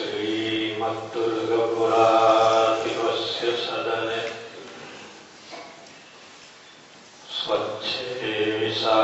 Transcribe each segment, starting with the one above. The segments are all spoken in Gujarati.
श्रीमद्दुर्गपुरादिवस्य सदने स्वच्छे विशा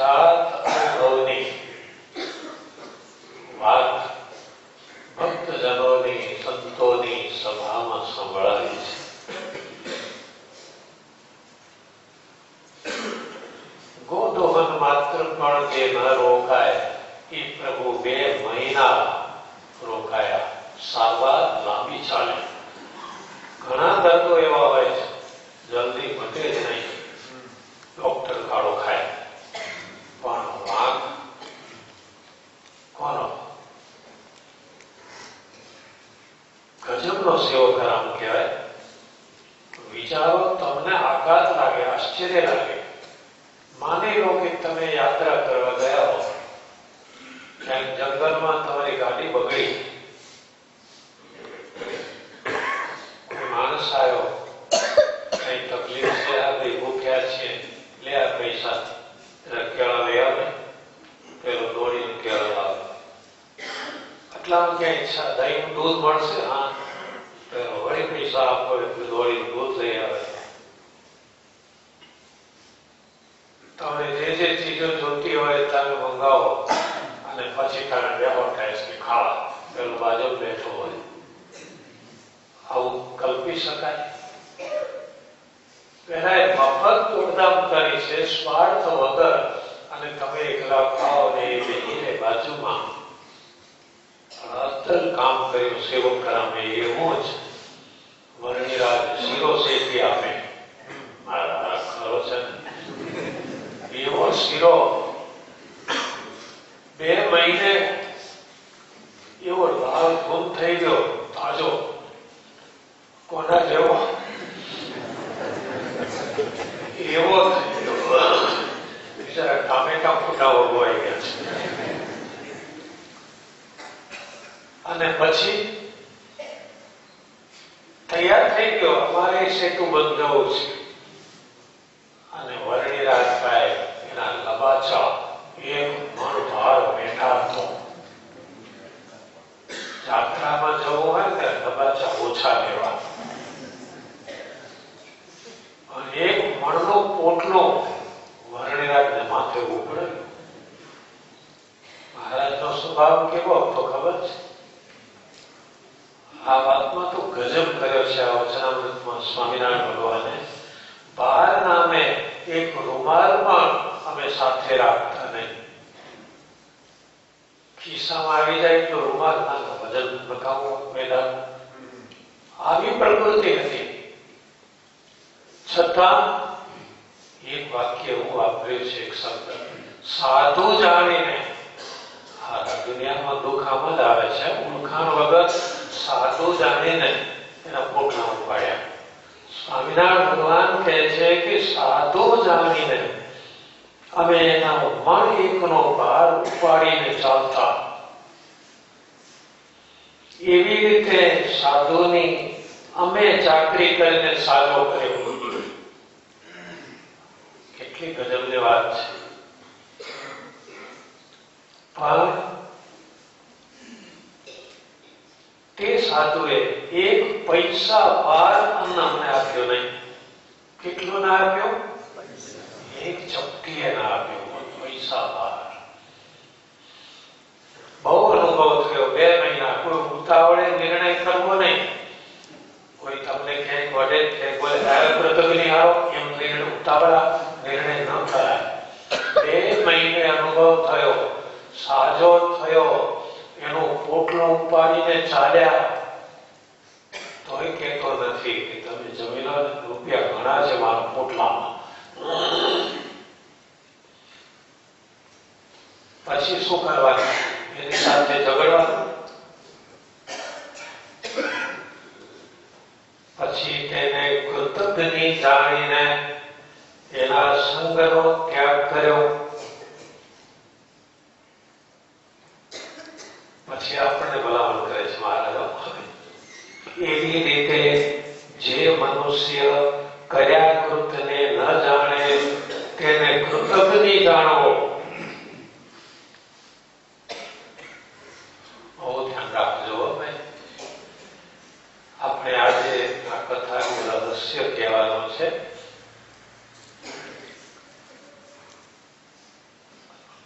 Sara ક્યાંક જંગલમાં તમારી ગાડી બગડી. सेवक कला में ये मूझ वर्णिराज सिरो से किया में मारा खरोचन ये वो सिरो બે મહિને એવો લાલ ગુમ થઈ ગયો તાજો કોના જેવો એવો બિચારા ટામેટા ફૂટાવો હોય ગયા છે અને પછી તૈયાર થઈ ગયો. અમારે સેતુ બંધાવું છે. અને વરણી રાજભાઈ એના લબાચા. એક મણ ભાર બેઠા હતો. જાત્રામાં જવું હોય ને લબાચા ઓછા લેવા. અને એક મણનો પોટલો વરણીરાજને માથે ઉપડ્યો મહારાજનો સ્વભાવ કેવો હતો ખબર છે? આ વાતમાં તો ગજબ કર્યો છે આ વચનામૃતમાં સ્વામિનારાયણ ભગવાને. બાર નામે એક રૂમાલ પણ અમે સાથે રાખતા નહીં. ખિસ્સામાં આવી જાય તો રૂમાલ ના વજન નકામું મેદાન. આવી પ્રકૃતિ હતી. છતાં એક વાક્ય હું વાપર્યું છે એક શબ્દ. સાધુ જાણીને. આ દુનિયામાં દુઃખ આમ જ આવે છે. ઓળખાણ વગર સાધુ જાણીને એના પોટલા ઉપાડ્યા સ્વામિનારાયણ ભગવાન કહે છે કે સાધુ જાણીને અમે એના મન એકનો ભાર ઉપાડીને ચાલતા. એવી રીતે સાધુની અમે ચાકરી કરીને સાજો કર્યો. કેટલી ગજબની વાત છે. પણ તે સાધુએ એક પૈસા ભાર અન્ન અમને આપ્યો નહીં. કેટલો ના આપ્યો? એક ચપટી એના આપ્યો પૈસા ભાર. બહુ અનુભવ થયો. બે મહિના કોઈ ઉતાવળે નિર્ણય કરવો નહીં. કોઈ તમને ક્યાંક વડે કે કોઈ આયો પ્રતગની આવો. એમ નિર્ણય ઉતાવળા, નિર્ણય ન કરાય. બે મહિને અનુભવ થયો. સાજો પોટલો ઉપાડીને ચાલ્યા, તોય કહેતો નથી કે તમે જમીનો રૂપિયા ઘણા છે મારા પોટલામાં. પછી શું કરવાનું? એની સાથે ઝઘડવાનું? પછી તેને કૃતજ્ઞ જાણીને એના સંગનો ત્યાગ કર્યો. પછી આપણને ભલામણ કરે છે, મહારાજ એવી રીતે જે મનુષ્ય કર્યા કૃતને ન જાણે, તેને કૃતજ્ઞ જાણો. આપણે આજે આ કથાનું રહસ્ય કહેવાનું છે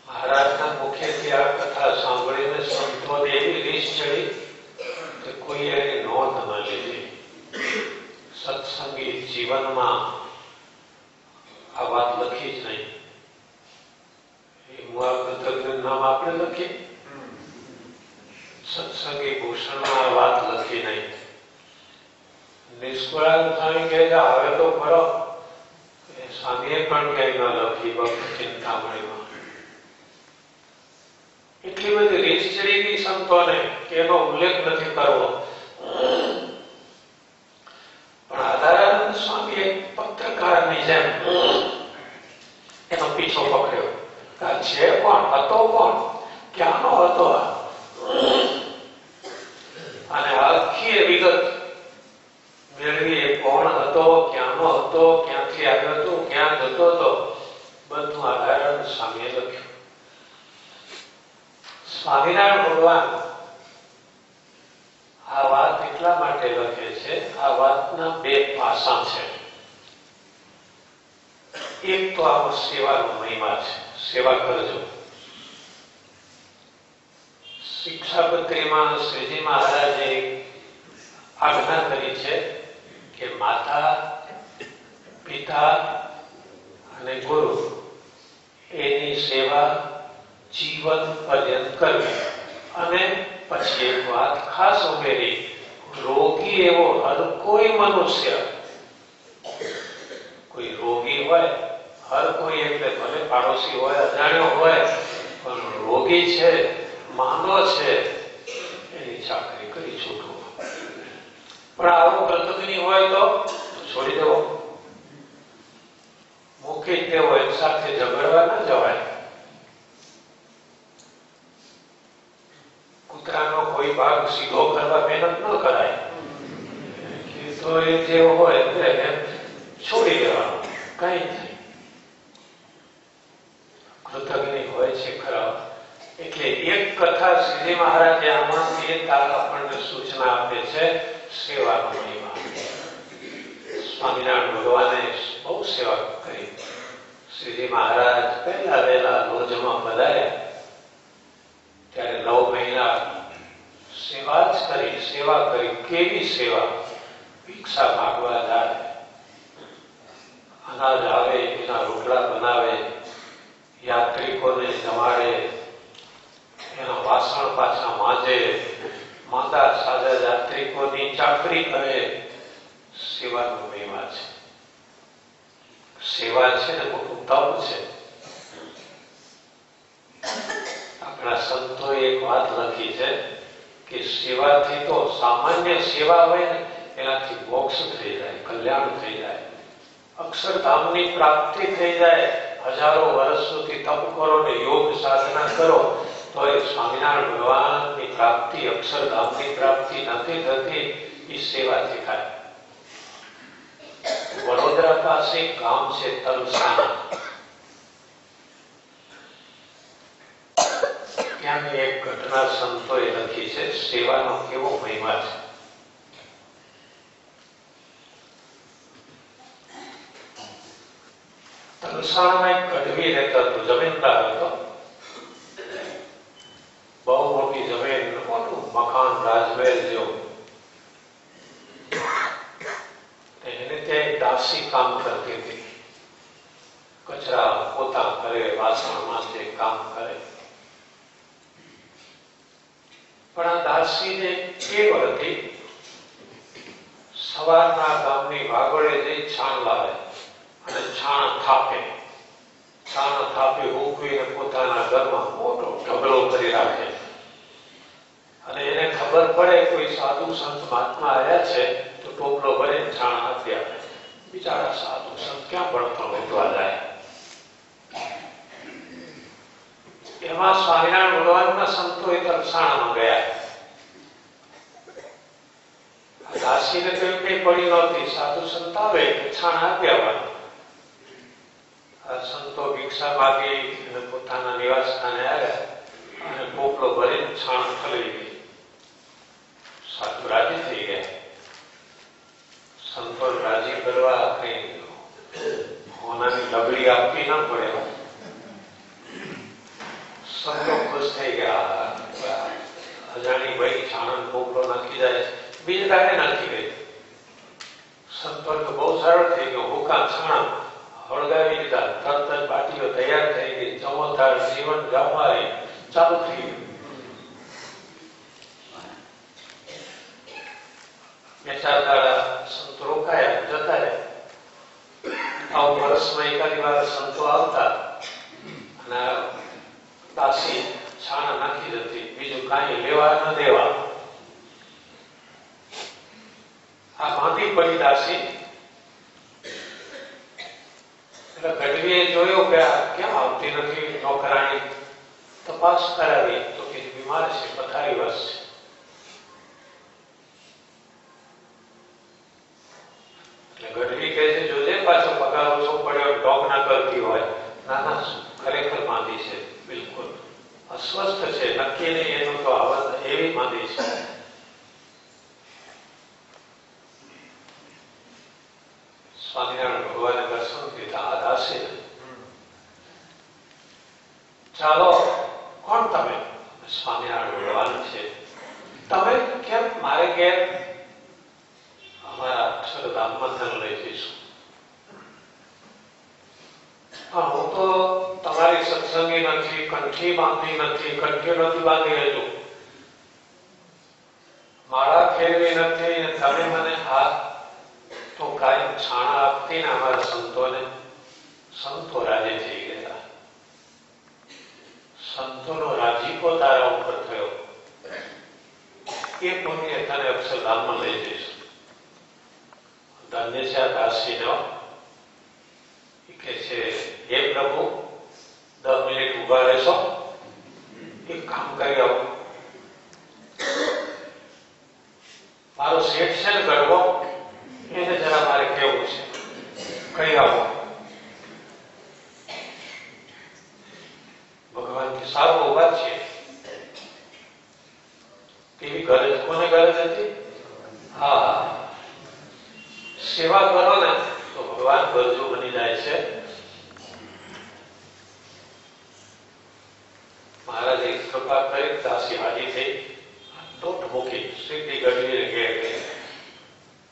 મહારાજના મુખેથી આ કથા સાંભળીને સંતોને એવી રીસ ચડી કે કોઈ એની નોંધ ન લીધી સત્સંગી જીવનમાં આ વાત લખી જ નહીં એ હું આ કૃતજ્ઞ નામ આપણે લખીએ સત્સંગી ભૂષણમાં આ વાત લખી નહીં નિષ્કુળાનંદ સ્વામી કહે છે હવે તો ખરો એ સ્વામીએ પણ ક્યાંય ન લખી ભક્ત ચિંતામણીમાં એટલી બધી રીસ ચડી ગઈ સંતોને કે એનો ઉલ્લેખ નથી કરવો પણ આધારાનંદ સ્વામી એક પત્રકારની જેમ એનો પીછો પકડ્યો છે કોણ હતો કોણ ક્યાંનો હતો આ અને આખી એ વિગત મેળવી એ કોણ હતો ક્યાંનો હતો ક્યાંથી આવ્યો હતો ક્યાં જતો હતો બધું આધારાનંદ સ્વામીએ લખ્યું સ્વામિનારાયણ ભગવાન આ વાત એટલા માટે લખે છે આ વાતના બે પાસા છે એક તો આમાં સેવાનો મહિમા છે સેવા કરજો શિક્ષાપત્રીમાં શ્રીજી મહારાજે આજ્ઞા કરી છે કે માતા પિતા અને ગુરુ એની સેવા જીવન પર્યંત કરવી. અને પછી એક વાત ખાસ ઉમેરી, રોગી એવો હર કોઈ મનુષ્ય, કોઈ રોગી હોય, હર કોઈ એટલે ભલે પાડોશી હોય, અજાણ્યો હોય, પણ રોગી છે, માંદો છે, એની ચાકરી કરી છૂટવું. પણ આવું કૃતજ્ઞ હોય તો છોડી દેવો. મૂકી તેઓ સાથે ઝઘડવા ન જવાય. કૂતરાનો કોઈ ભાગ સીધો કરવા મહેનત ન કરાય. તો એ જે હોય એને છોડી દેવાનું. કઈ નહીં. કૃતજ્ઞ હોય છે ખરા. એટલે એક કથા શ્રી મહારાજે આમાંથી એક આપણને સૂચના આપે છે સેવાનો મહિમા સ્વામિનારાયણ ભગવાને બહુ સેવા કરી. શ્રીજી મહારાજ પહેલા વહેલા લોજમાં પધાર્યા. ત્યારે નવ મહિના સેવા જ કરી, સેવા કરી. કેવી સેવા? ભિક્ષા માગવા જાય. અનાજ આવે, એના રોટલા બનાવે, યાત્રિકોને જમાડે, એના વાસણ પાછા માંજે, માતા સાજા યાત્રિકોની ચાકરી કરે. સેવાનો મહિમા છે. સેવા છે ને મોટું તપ છે. આપણા સંતોએ એક વાત લખી છે કે સેવાથી તો સામાન્ય સેવા હોય ને, એનાથી મોક્ષ થઈ જાય, કલ્યાણ થઈ જાય. અક્ષરધામની પ્રાપ્તિ થઈ જાય. હજારો વર્ષ સુધી તપ કરો ને યોગ સાધના કરો, તો એ સ્વામિનારાયણ ભગવાનની પ્રાપ્તિ અક્ષરધામની પ્રાપ્તિ નથી થતી એ સેવાથી થાય. વડોદરા પાસે ગામ છે તલસાણા ત્યાંની એક ઘટના સંતોએ લખી છે, સેવાનો કેવો મહિમા છે? તલસાણામાં એક કડવી રહેતો હતો, જમીનદાર હતો. બહુ મોટી જમીન, મોટું મકાન, રાજમહેલ જેવું. ત્યાં કામ કરતી હતી. કચરા પોતા કરે વાસણ માંજે કામ કરે. પણ આ દાસીને ટેવ હતી સવારના ગામની વાગોળે જઈ છાણ લાવે અને છાણ થાપે. છાણ થાપી ઉકવીને પોતાના ઘરમાં મોટો ઢગલો કરી રાખે. અને એને ખબર પડે કોઈ સાધુ સંત મહાત્મા આવ્યા છે, તો ટોપલો ભરે છાણ આપી આપે. બિચારા સાધુ સંત ક્યાં ભણતો વેચવા જાય એમાં સ્વામિનારાયણ ભગવાનના સંતો એ તલસાણામાં ગયા આ દાસીને તો એમ કઈ પડી નહોતી સાધુ સંત આવે કે છાણ આપી આવવાનું આ સંતો ભિક્ષા માગી અને પોતાના નિવાસ સ્થાને આવ્યા અને પોપલો ભરીને છાણ ઠલવી ગઈ સાધુ રાજી થઈ ગયા સંતો રાજી કરવા કઈ હોનાની લગડી આપવી ના પડે. સંતો ખુશ થઈ ગયા. અજાણી ભાઈ છાણન પોપલો નાખી જાય. બીજે દાડે નાખી ગઈ સંતો બહુ સરળ થઈ ગયો. હુકા છાણ હળગાવી દીધા. તરત જ બાટીઓ તૈયાર થઈ ગઈ. ચમોતાર જીવન ગામવારી ચાલુ થઈ ગયું. બે સંતો રોકાયા જતા રહ્યા આવું વર્ષમાં એકાદી વાર સંતો આવતા અને દાસી છાણા નાખી જતી બીજું કાંઈ લેવા ન દેવા આ માંદી પડી દાસી એટલે ગઢવીએ જોયું કે આ કેમ આવતી નથી નોકરાણી તપાસ કરાવી તો કે બીમાર છે પથારી વસ છે એટલે ગઢવી કહે છે જોજે પાછો પગાર ઓછો પડ્યો ડોક ના કરતી હોય ના ના ખરેખર માંદી છે બિલકુલ અસ્વસ્થ છે નક્કી નહીં એનું તો આવત એવી માંદી છે સ્વામિનારાયણ ભગવાને દર્શન દીધા આ દાસી ચાલો કોણ તમે સ્વામિનારાયણ ભગવાન છે તમે કેમ મારે ઘેર અમારા અક્ષરધામમાં ધન લઈ જઈશું? પણ હું તો તમારી સત્સંગી નથી, કંઠી બાંધી નથી, કંઠી નથી બાંધી હજુ માળા ફેરવી નથી તમે મને હાથ તો કાયમ છાણા આપતી ને અમારા સંતોને સંતો રાજી થઈ ગયા. સંતોનો રાજીપો તારા ઉપર થયો. એ પોતે અત્યારે અક્ષરધામમાં લઈ જઈશ. ધન્ય એ કે છે, હે પ્રભુ, દસ મિનિટ ઊભા રહેશો. એક કામ કરી આવું. મારો શેઠ છે ને ગરબો એને જરા મારે કેવું છે કઈ આવો ભગવાન કે સારું ઊભા છે કેવી ગરજ કોને ગરજ હતી હા હા સેવા કરો ને તો ભગવાન ગરજુ બની જાય છે મહારાજ એક કૃપા કરી દાસી હાજી થઈ દોટ મૂકી સીધી ગઢવીને ઘેર ગઈ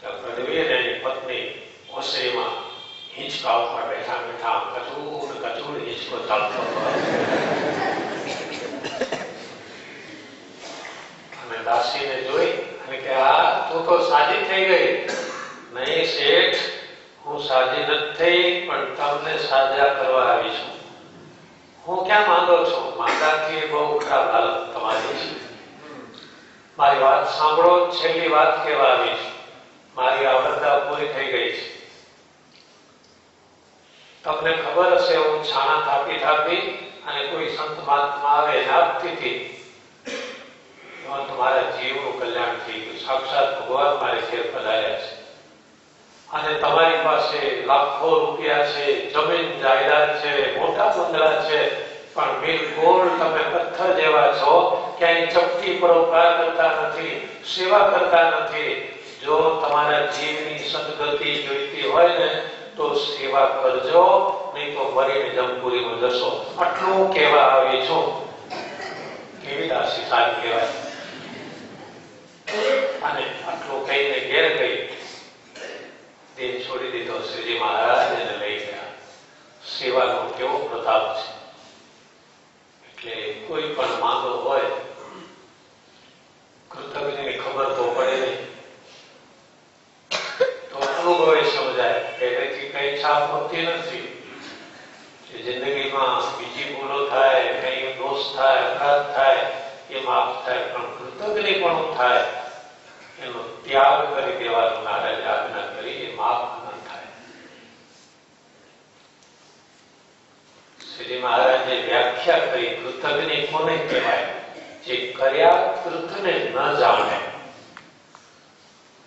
ત્યાં ગઢવીર એની પત્ની ઓસરીમાં હિંચકા ઉપર બેઠા બેઠા આમ કચૂર ને કચૂર હિંચકો ચાલતો હતો. અને દાસીને જોઈ અને કે આ તું તો સાજી થઈ ગઈ નહીં શેઠ હું સાજી નથી તમને સાજા કરવા આવી હું ક્યાં માંગો છું? માંદાથી બહુ ખરાબ હાલત તમારી છે. મારી વાત સાંભળો, છેલ્લી વાત કહેવા આવી મારી આવડતા પૂરી થઈ ગઈ છે. તમને ખબર હશે, હું છાણા થાપી થાપી અને કોઈ સંત મહાત્મા આવે ને આપતી હતી. તમારા જીવનું કલ્યાણ થઈ ગયું. સાક્ષાત ભગવાન મારી ઘેર પધાર્યા છે. અને તમારી પાસે લાખો રૂપિયા છે, જમીન જાયદાદ છે, મોટા બંગલા છે, પણ બિલકુલ તમે પથ્થર જેવા છો, ક્યાંય ચપટી પરોપકાર કરતા નથી, સેવા કરતા નથી. જો તમારા જીવની સદગતિ જોઈતી હોય ને, તો સેવા કરજો, નહીં તો મરીને જમપુરીમાં જશો. આટલું કહેવા આવી છું. કેવી દાસી સારી કહેવાય. અને આટલું કહીને ઘેર ગઈ. દેહ છોડી દીધો શ્રીજી મહારાજ એને લઈ ગયા. સેવાનો કેવો પ્રતાપ છે. એટલે કોઈ પણ માંગો હોય, કૃતજ્ઞની ખબર તો પડે નહીં. તો અનુભવે સમજાય પહેલેથી કઈ છાપ હોતી નથી. જિંદગીમાં બીજી ભૂલો થાય, કઈ દોષ થાય, અપરાધ થાય, એ માફ થાય, પણ કૃતજ્ઞ પણ થાય. એનો ત્યાગ કરી દેવાનો નારાજ આજ્ઞા કરી એ માફ ન થાય. શ્રી મહારાજે વ્યાખ્યા કરી કૃતજ્ઞ કોને કહેવાય? જે કર્યા કૃતને ન જાણે.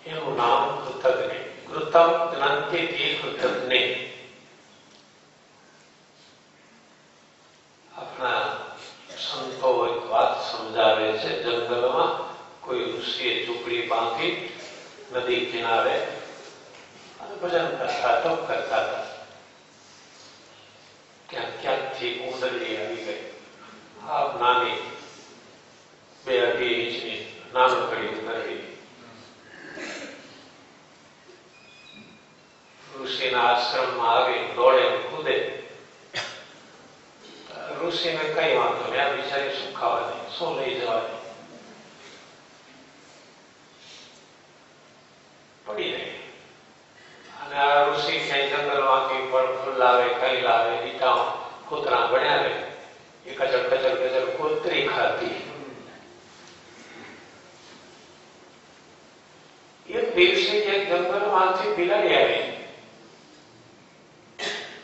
એનું નામ કૃતજ્ઞ કૃતમ જ્ઞાનથી કૃતજ્ઞ આપણા સંતો એક વાત સમજાવે છે જંગલમાં કોઈ ઋષિએ પાંખી નદી કિનારે અને ભજન કરતા તપ કરતા હતા ક્યાંક ક્યાંકથી ઉંદરડી આવી ગઈ આપ નાની બે અઢી ઇંચની નાનકડી ઉંદરડી ઋષિના આશ્રમમાં આવી દોડે ને કૂદે ઋષિને કઈ વાંધો નહીં આ બિચારી શું ખાવાની શું લઈ જવાની પડી ગઈ અને આ ઋષિ જંગલ જંગલમાંથી પણ ફૂલ લાવે કઈ લાવે ઈટાઓ કૂતરા ભણ્યા રહે એ કચર કચર કચર કૂતરી ખાતી એક દિવસે એક જંગલમાંથી બિલાડી આવી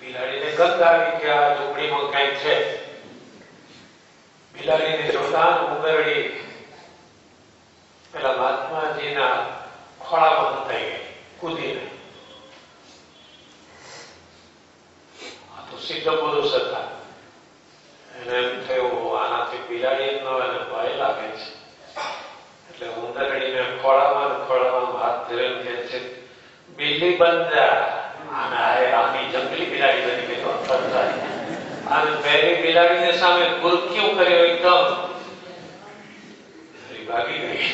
બિલાડીને ગંધ આવી કે આ ઝૂંપડીમાં કંઈક છે બિલાડીને જોતા ઉંદરડી પેલા મહાત્માજીના ખોળામાં થઈ ગઈ કૂદીને આ તો સિદ્ધ પુરુષ હતા એને એમ થયું આનાથી બિલાડી નો એને ભય લાગે છે એટલે ઉંદરડીને ખોળામાં ને ખોળામાં હાથ ધરીને કહે છે બિલ્લી બંધા અને આ આની જંગલી બિલાડી બની ગઈ તો બંધાય અને બિલાડીને સામે ગુરક્યું કર્યો એકદમ ભાગી ગઈ.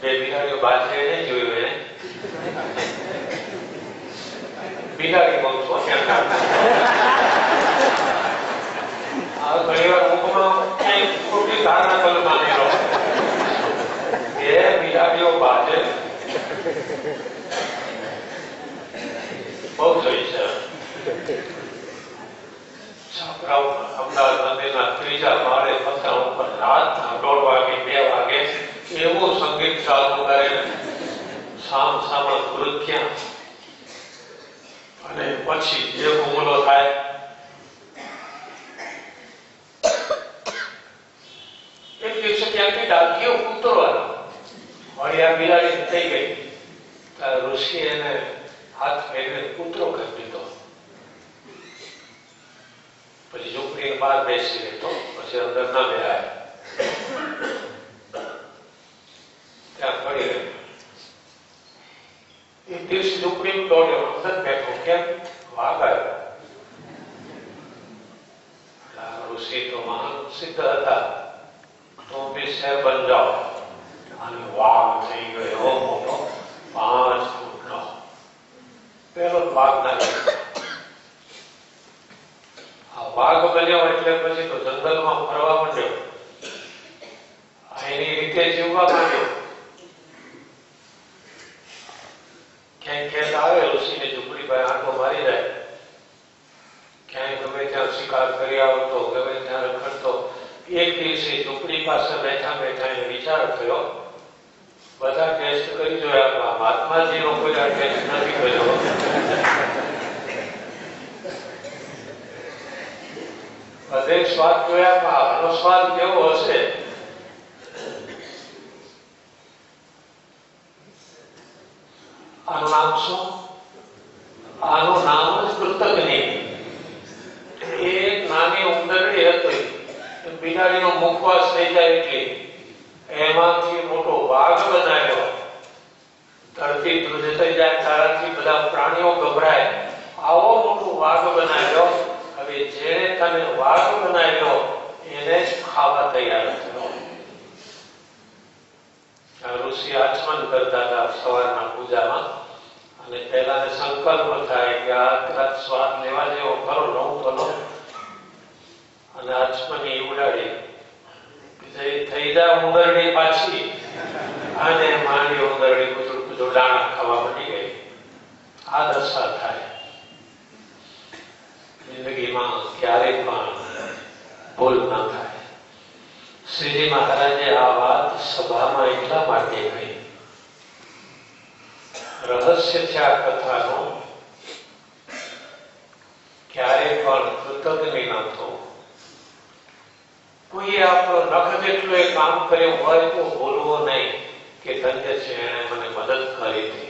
બે બિલાડીઓ બાજરે નહીં જોયું એને? બિલાડી બહુ છો ઘણી વાર મુખમાં ખોટી ધારણા એ બાજે બહુ છે. છાપરાઓ અમદાવાદ મંદિરના ત્રીજા માળે પતરા ઉપર રાતના દોઢ વાગે બે વાગે એવું સંગીત ચાલુ કરે સામ સામા કૃત્યા અને પછી જે હુમલો થાય એક દિવસે ક્યાંકથી ડાકીઓ ઉતરવાનો વળી આ બિલાડી થઈ ગઈ ત્યારે ઋષિ એને હાથ ફેરવીને કૂતરો કરી દીધો પછી ઝૂંપડી બહાર બેસી રહેતો પછી અંદર ના બેહાય ત્યાં પડી રહ્યો સિદ્ધ હતા. તું બી શેર બન જાઓ. અને વાઘ થઈ ગયો. મોટો પાંચ ફૂટનો પેલો વાઘ ના વાઘ બન્યો એટલે પછી તો જંગલમાં ફરવા માંડ્યો એની રીતે જીવવા માંડ્યો ક્યાંય ખેત આવે, ઋષિને ઝુંપડી પાસે આંખો મારી જાય. ક્યાંય ગમે ત્યાં શિકાર કરી આવતો ગમે ત્યાં રખડતો. એક દિવસે ઝુંપડી પાસે બેઠા બેઠા એ વિચાર થયો, બધા ટેસ્ટ કરી જોયા મહાત્માજી નો કોઈ આ ટેસ્ટ નથી કર્યો. બધે સ્વાદ જોયા પણ આનો સ્વાદ કેવો હશે? આનું નામ શું? આનું નામ જ કૃતજ્ઞ. એક નાની ઉંદરડી હતી. બિલાડીનો મુખવાસ થઈ જાય એટલી એમાંથી મોટો વાઘ બનાવ્યો. ધરતી ધ્રુજ થઈ જાય, તારાથી બધા પ્રાણીઓ ગભરાય. આવો મોટો વાઘ બનાવ્યો. હવે જેણે તને વાઘ બનાવ્યો, એને જ ખાવા તૈયાર થયો. ઋષિ આચમન કરતા હતા સવારના પૂજામાં, અને પહેલા સંકલ્પ થાય કે આ કદાચ સ્વાદ લેવા જેવો ખરો લઉં તો લઉં અને આચમની ઉડાડી થઈ જા ઉંદરડી પાછી. અને માંડી ઉંદરડી કુતરું કુતરું દાણા ખાવા મળી ગઈ. આ દશા થાય. જિંદગીમાં ક્યારેય પણ ભૂલ ન થાય શ્રીજી મહારાજે આ વાત સભામાં એટલા માટે કહી રહસ્ય છે આ કથાનું ક્યારે પણ કૃતજ્ઞ ન થવું કોઈએ આપણો નખ જેટલું એ કામ કર્યું હોય તો બોલવો નહીં કે ધન્ય છે એણે મને મદદ કરી હતી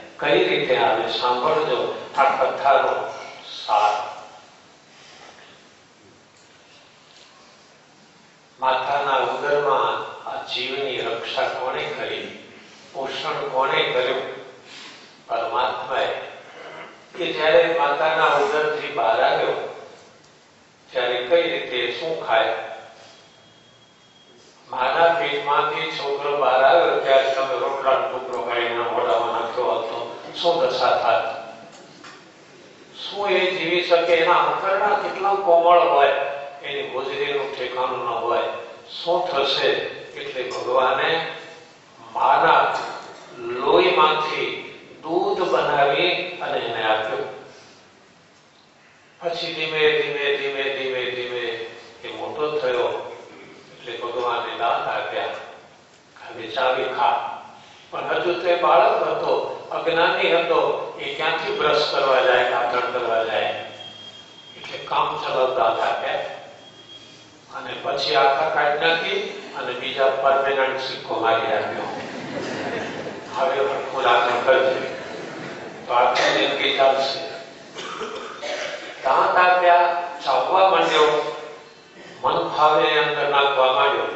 કઈ રીતે આવે? સાંભળજો, આ કથાનો સાર. માતાના ઉદરમાં આ જીવની રક્ષા કોણે કરી? પોષણ કોણે કર્યું? પરમાત્માએ. કે જ્યારે માતાના ઉદરથી બહાર આવ્યો, ત્યારે કઈ રીતે, શું ખાય? માના પેટમાંથી છોકરો બહાર આવ્યો, ત્યારે તમે રોટલા ટુકડો કાઢીને મોઢામાં શું દશા થાય શું એ જીવી શકે એના અંતરના કેટલા કોમળ હોય એની હોજરીનું ઠેકાણું ન હોય શું થશે એટલે ભગવાને માના લોહીમાંથી દૂધ બનાવી અને એને આપ્યું પછી ધીમે ધીમે ધીમે ધીમે ધીમે એ મોટો થયો એટલે ભગવાને દાંત આપ્યા હવે ચાવી ખા પણ હજુ તે બાળક હતો. અજ્ઞાની હતો, એ ક્યાંથી બ્રશ કરવા જાય કાતણ કરવા જાય? એટલે કામ ચલાવતા હતા કે અને પછી આખા કાઢ નાખી અને બીજા પરમેનન્ટ સિક્કો મારી આપ્યો હવે પણ રાખણ કરજે તો આખી જિંદગી ચાલશે. તાં તાપ્યા ચાવવા માંડ્યો. મન ફાવે અંદર નાખવા માંડ્યો.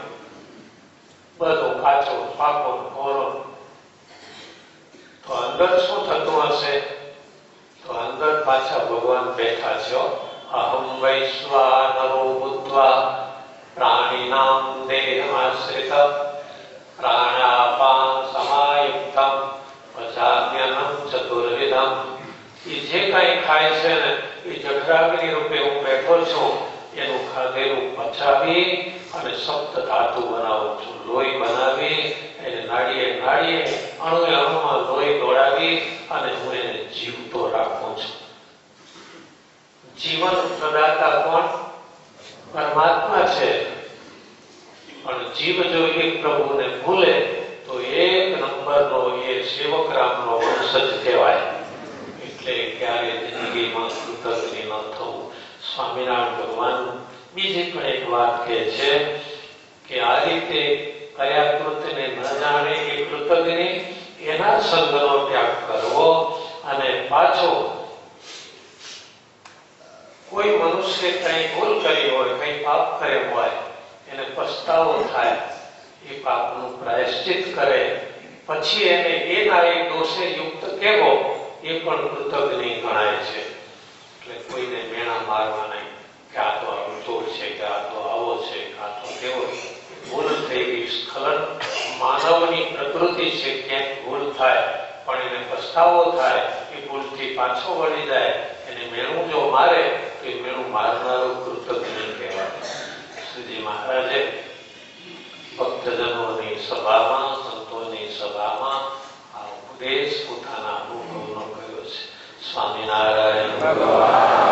બધો કાચો પાકો, કોરો. તો અંદર શું થતું હશે તો અંદર પાછા ભગવાન બેઠા છો અહમ વૈશ્વાનરો બુદ્ધવા પ્રાણીનામ દેહમાશ્રિત પ્રાણાપાન સમાયુક્તમ પચામ્યનમ ચતુર્વિધમ એ જે કઈ ખાય છે ને એ જઠરાગ્નિ રૂપે હું બેઠો છું એનું ખાધેલું પચાવી અને સપ્ત ધાતુ બનાવું છું લોહી બનાવી એને નાડીએ નાડીએ અણુએ અણુમાં લોહી દોડાવી અને હું એને જીવતો રાખું છું. જીવન પ્રદાતા કોણ? પરમાત્મા છે. પણ જીવ જો એક પ્રભુને ભૂલે, તો એક નંબરનો એ સેવક રામનો વંશજ કહેવાય. એટલે ક્યારે જિંદગીમાં કૃતજ્ઞ ન થવું. સ્વામિનારાયણ ભગવાન બીજી પણ એક વાત કહે છે કે આ રીતે પ્રાયશ્ચિત કરે પછી એને એના એ દોષે યુક્ત કેવો, એ પણ કૃતજ્ઞ ગણાય છે એટલે કોઈને મેણા મારવા નહીં કે આ તો આવું ચોર છે, કે આ તો આવો છે, કે આ તો કેવો છે. ભૂલ થઈ ગઈ. સ્ખલન માનવની પ્રકૃતિ છે, ક્યાંક ભૂલ થાય, પણ એને પસ્તાવો થાય એ ભૂલથી પાછો વળી જાય. એને મેળવું જો મારે, તો એ મેળવું મારનારો કૃતજ્ઞ કહેવાય. શ્રીજી મહારાજે ભક્તજનોની સભામાં, સંતોની સભામાં આ ઉપદેશ પોતાના અનુભવનો કર્યો છે. સ્વામિનારાયણ ભગવાન.